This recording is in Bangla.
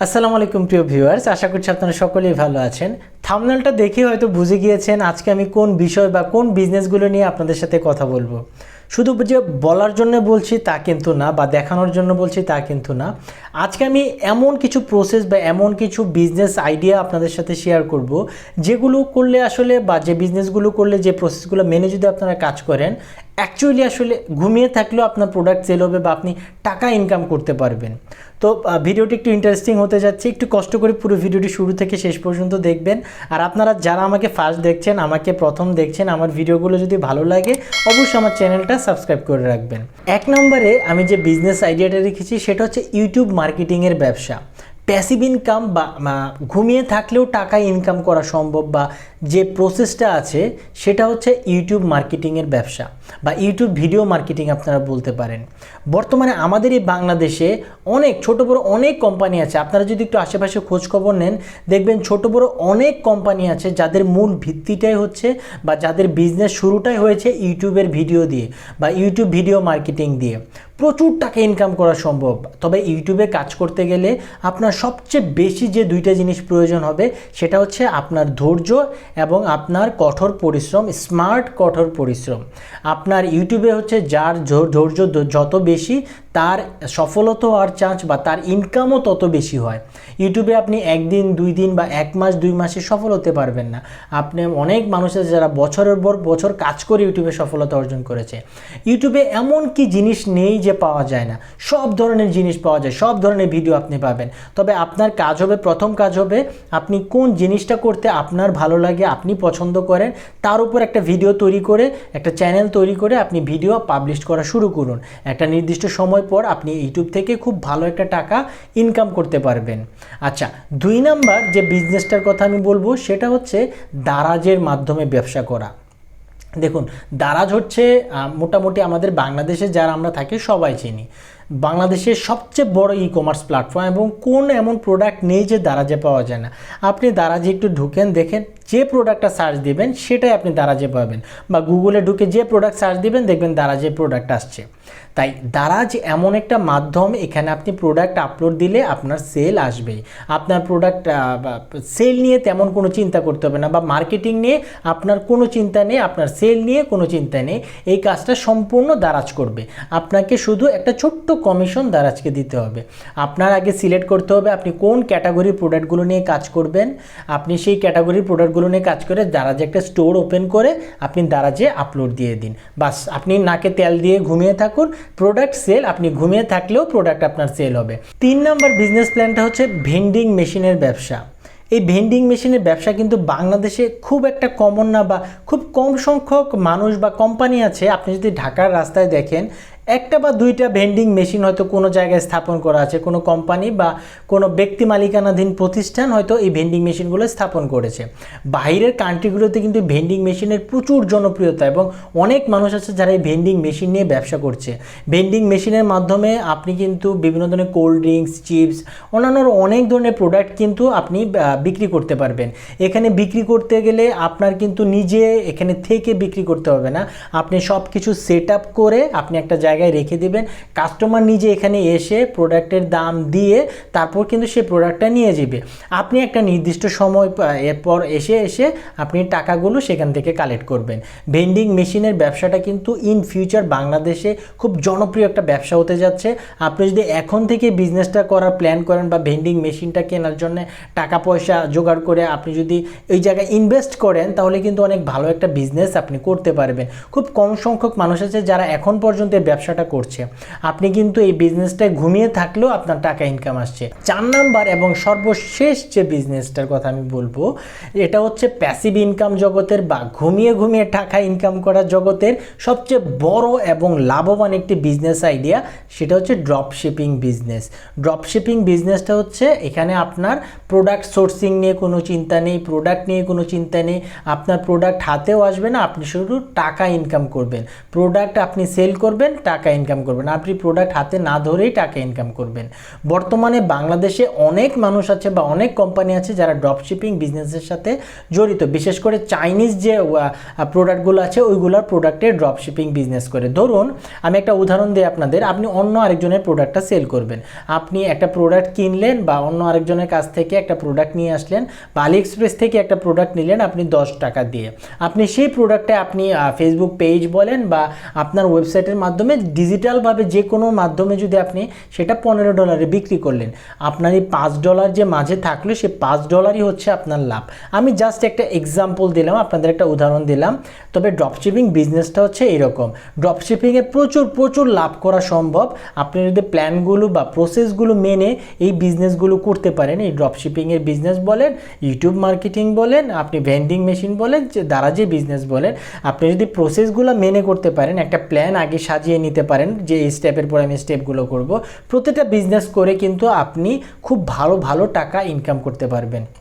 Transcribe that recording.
আসসালামু আলাইকুম, প্রিয় ভিউয়ার্স। আশা করছি আপনারা সকলেই ভালো আছেন। থামনেলটা দেখে হয়তো বুঝে গিয়েছেন আজকে আমি কোন বিষয় বা কোন বিজনেসগুলো নিয়ে আপনাদের সাথে কথা বলব। শুধু যে বলার জন্য বলছি তা কিন্তু না, বা দেখানোর জন্য বলছি তা কিন্তু না। আজকে আমি এমন কিছু প্রসেস বা এমন কিছু বিজনেস আইডিয়া আপনাদের সাথে শেয়ার করব, যেগুলো করলে আসলে বা যে বিজনেসগুলো করলে যে প্রসেসগুলো মেনে যদি আপনারা কাজ করেন অ্যাকচুয়ালি আসলে ঘুমিয়ে থাকলেও আপনার প্রোডাক্ট সেল হবে বা আপনি টাকা ইনকাম করতে পারবেন। তো ভিডিওটি একটু ইন্টারেস্টিং হতে যাচ্ছে। একটু কষ্ট করে পুরো ভিডিওটি শুরু থেকে শেষ পর্যন্ত দেখবেন। আর আপনারা যারা আমাকে ফার্স্ট দেখছেন, আমাকে প্রথম দেখছেন, আমার ভিডিওগুলো যদি ভালো লাগে, অবশ্যই আমার চ্যানেলটা সাবস্ক্রাইব করে রাখবেন। এক নম্বরে আমি যে বিজনেস আইডিয়াটা রেখেছি, সেটা হচ্ছে ইউটিউব মার্কেটিংয়ের ব্যবসা। প্যাসিভ ইনকাম বা ঘুমিয়ে থাকলেও টাকা ইনকাম করা সম্ভব বা যে প্রসেসটা আছে, সেটা হচ্ছে ইউটিউব মার্কেটিংয়ের ব্যবসা বা ইউটিউব ভিডিও মার্কেটিং আপনারা বলতে পারেন। বর্তমানে আমাদের এই বাংলাদেশে অনেক, ছোট বড় অনেক কোম্পানি আছে। আপনারা যদি একটু আশেপাশে খোঁজখবর নেন, দেখবেন ছোট বড় অনেক কোম্পানি আছে যাদের মূল ভিত্তিটাই হচ্ছে বা যাদের বিজনেস শুরুটাই হয়েছে ইউটিউবের ভিডিও দিয়ে বা ইউটিউব ভিডিও মার্কেটিং দিয়ে। প্রচুর টাকা ইনকাম করা সম্ভব। তবে ইউটিউবে কাজ করতে গেলে আপনার সবচেয়ে বেশি যে দুইটা জিনিস প্রয়োজন হবে, সেটা হচ্ছে আপনার ধৈর্য এবং আপনার কঠোর পরিশ্রম স্মার্ট কঠোর পরিশ্রম। আপনার ইউটিউবে হচ্ছে যার ধৈর্য যত বেশি, তার সফলতা হওয়ার চান্স বা তার ইনকামও তত বেশি হয়। ইউটিউবে আপনি একদিন, দুই দিন বা এক মাস, দুই মাসে সফল হতে পারবেন না। আপনি অনেক মানুষ আছে যারা বছরের পর বছর কাজ করে ইউটিউবে সফলতা অর্জন করেছে। ইউটিউবে এমন কি জিনিস নেই যে পাওয়া যায় না? সব ধরনের জিনিস পাওয়া যায়, সব ধরনের ভিডিও আপনি পাবেন। তবে আপনার কাজ হবে, প্রথম কাজ হবে আপনি কোন জিনিসটা করতে আপনার ভালো লাগে আপনি পছন্দ করেন, তার উপর একটা ভিডিও তৈরি করে, একটা চ্যানেল তৈরি করে আপনি ভিডিও পাবলিশ করা শুরু করুন। একটা নির্দিষ্ট সময় পর আপনি ইউটিউব থেকে খুব ভালো একটা টাকা ইনকাম করতে পারবেন। আচ্ছা দুই নাম্বার যে বিজনেসটার কথা আমি বলব, সেটা হচ্ছে দারাজের মাধ্যমে ব্যবসা করা। দেখুন, দারাজ হচ্ছে মোটামুটি আমাদের বাংলাদেশে যারা আমরা থাকি সবাই চিনি। বাংলাদেশের সবচেয়ে বড় ই কমার্স প্ল্যাটফর্ম এবং কোন এমন প্রোডাক্ট নেই যে দারাজে পাওয়া যায় না। আপনি দারাজে একটু ঢুকেন, দেখেন যে প্রোডাক্টটা সার্চ দিবেন, সেটাই আপনি দারাজে পাবেন বা গুগলে ঢুকে যে প্রোডাক্ট সার্চ দিবেন, দেখবেন দারাজে প্রোডাক্ট আসছে। তাই দারাজ এমন একটা মাধ্যম, এখানে আপনি প্রোডাক্ট আপলোড দিলে আপনার সেল আসবেই। আপনার প্রোডাক্ট সেল নিয়ে তেমন কোনো চিন্তা করতে হবে না বা মার্কেটিং নিয়ে আপনার কোনো চিন্তা নেই, আপনার সেল নিয়ে কোনো চিন্তা নেই। এই কাজটা সম্পূর্ণ দারাজ করবে। আপনাকে শুধু একটা ছোট্ট কমিশন দারাজকে দিতে হবে। আপনার আগে সিলেক্ট করতে হবে আপনি কোন ক্যাটাগরির প্রোডাক্টগুলো নিয়ে কাজ করবেন। আপনি সেই ক্যাটাগরির প্রোডাক্টগুলো নিয়ে কাজ করে দারাজে একটা স্টোর ওপেন করে আপনি দারাজে আপলোড দিয়ে দিন। বাস, আপনি নাকে তেল দিয়ে ঘুমিয়ে থাকুন। প্রোডাক্ট সেল আপনি ঘুমিয়ে থাকলেও প্রোডাক্ট আপনার সেল হবে। তিন নম্বর বিজনেস প্ল্যানটা হচ্ছে ভেন্ডিং মেশিনের ব্যবসা। এই ভেন্ডিং মেশিনের ব্যবসা কিন্তু বাংলাদেশে খুব একটা কমন না বা খুব কম সংখ্যক মানুষ বা কোম্পানি আছে। আপনি যদি ঢাকার রাস্তায় দেখেন একটা বা দুইটা ভেন্ডিং মেশিন হয়তো কোনো জায়গায় স্থাপন করা আছে, কোনো কোম্পানি বা কোনো ব্যক্তি মালিকানাধীন প্রতিষ্ঠান হয়তো এই ভেন্ডিং মেশিনগুলো স্থাপন করেছে। বাইরের কান্ট্রিগুলোতে কিন্তু ভেন্ডিং মেশিনের প্রচুর জনপ্রিয়তা এবং অনেক মানুষ আছে যারা এই ভেন্ডিং মেশিন নিয়ে ব্যবসা করছে। ভেন্ডিং মেশিনের মাধ্যমে আপনি কিন্তু বিভিন্ন ধরনের কোল্ড ড্রিঙ্কস চিপস অন্যান্য অনেক ধরনের প্রোডাক্ট কিন্তু আপনি বিক্রি করতে পারবেন। এখানে বিক্রি করতে গেলে আপনার কিন্তু নিজে এখানে থেকে বিক্রি করতে হবে না। আপনি সব কিছু সেট করে আপনি একটা জায়গায় রেখে দিবেন। কাস্টমার নিজে এখানে এসে প্রোডাক্টের দাম দিয়ে তারপর কিন্তু সে প্রোডাক্টটা নিয়ে যাবে। আপনি একটা নির্দিষ্ট সময় এরপর এসে এসে আপনি টাকাগুলো সেখান থেকে কালেক্ট করবেন। ভেন্ডিং মেশিনের ব্যবসাটা কিন্তু ইন ফিউচার বাংলাদেশে খুব জনপ্রিয় একটা ব্যবসা হতে যাচ্ছে। আপনি যদি এখন থেকে বিজনেসটা করার প্ল্যান করেন বা ভেন্ডিং মেশিনটা কেনার জন্য টাকা পয়সা জোগাড় করে আপনি যদি ওই জায়গায় ইনভেস্ট করেন, তাহলে কিন্তু অনেক ভালো একটা বিজনেস আপনি করতে পারবেন। খুব কম সংখ্যক মানুষ আছে যারা এখন পর্যন্ত এই ব্যবসাটা করছে। আপনি কিন্তু এই বিজনেসটায় ঘুমিয়ে থাকলেও আপনার টাকা ইনকাম আসছে। চার নাম্বার এবং সর্বশেষ যে বিজনেসটার কথা আমি বলব, এটা হচ্ছে প্যাসিভ ইনকাম জগতের বা ঘুমিয়ে ঘুমিয়ে টাকা ইনকাম করা জগতের সবচেয়ে বড় এবং লাভবান একটি বিজনেস আইডিয়া সেটা হচ্ছে drop shipping business drop shipping বিজনেসটা হচ্ছে এখানে আপনার প্রোডাক্ট সোর্সিং নিয়ে কোনো চিন্তা নেই প্রোডাক্ট নিয়ে কোনো চিন্তা নেই। আপনার প্রোডাক্ট হাতেও আসবে না, আপনি শুধু টাকা ইনকাম করবেন। প্রোডাক্ট আপনি সেল করবেন টাকা টাকা ইনকাম করবেন। আপনি প্রোডাক্ট হাতে না ধরেই টাকা ইনকাম করবেন। বর্তমানে বাংলাদেশে অনেক মানুষ আছে বা অনেক কোম্পানি আছে যারা ড্রপশিপিং বিজনেসের সাথে জড়িত। বিশেষ করে চাইনিজ যে প্রোডাক্টগুলো আছে, ওইগুলোর প্রোডাক্টের ড্রপশিপিং বিজনেস করে। ধরুন, আমি একটা উদাহরণ দিই আপনাদের। আপনি অন্য আরেকজনের প্রোডাক্টটা সেল করবেন। আপনি একটা প্রোডাক্ট কিনলেন বা অন্য আরেকজনের কাছ থেকে একটা প্রোডাক্ট নিয়ে আসলেন বা আলি এক্সপ্রেস থেকে একটা প্রোডাক্ট নিলেন আপনি দশ টাকা দিয়ে। আপনি সেই প্রোডাক্টে আপনি ফেসবুক পেজ বলেন বা আপনার ওয়েবসাইটের মাধ্যমে ডিজিটালভাবে যে কোনো মাধ্যমে যদি আপনি সেটা পনেরো ডলারে বিক্রি করলেন, আপনার এই পাঁচ ডলার যে মাঝে থাকল, সে পাঁচ ডলারই হচ্ছে আপনার লাভ। আমি জাস্ট একটা এক্সাম্পল দিলাম, আপনাদের একটা উদাহরণ দিলাম। তবে ড্রপশিপিং বিজনেসটা হচ্ছে এরকম। ড্রপশিপিংয়ে প্রচুর প্রচুর লাভ করা সম্ভব। আপনি যদি প্ল্যানগুলো বা প্রসেসগুলো মেনে এই বিজনেসগুলো করতে পারেন, এই ড্রপশিপিংয়ের বিজনেস বলেন ইউটিউব মার্কেটিং বলেন, আপনি ভেন্ডিং মেশিন বলেন, যে দ্বারা যে বিজনেস বলেন, আপনি যদি প্রসেসগুলো মেনে করতে পারেন, একটা প্ল্যান আগে সাজিয়ে নিতে পারেন যে এই স্টেপের পরে আমি স্টেপগুলো করব। প্রতিটা বিজনেস করে কিন্তু আপনি খুব ভালো ভালো টাকা ইনকাম করতে পারবেন।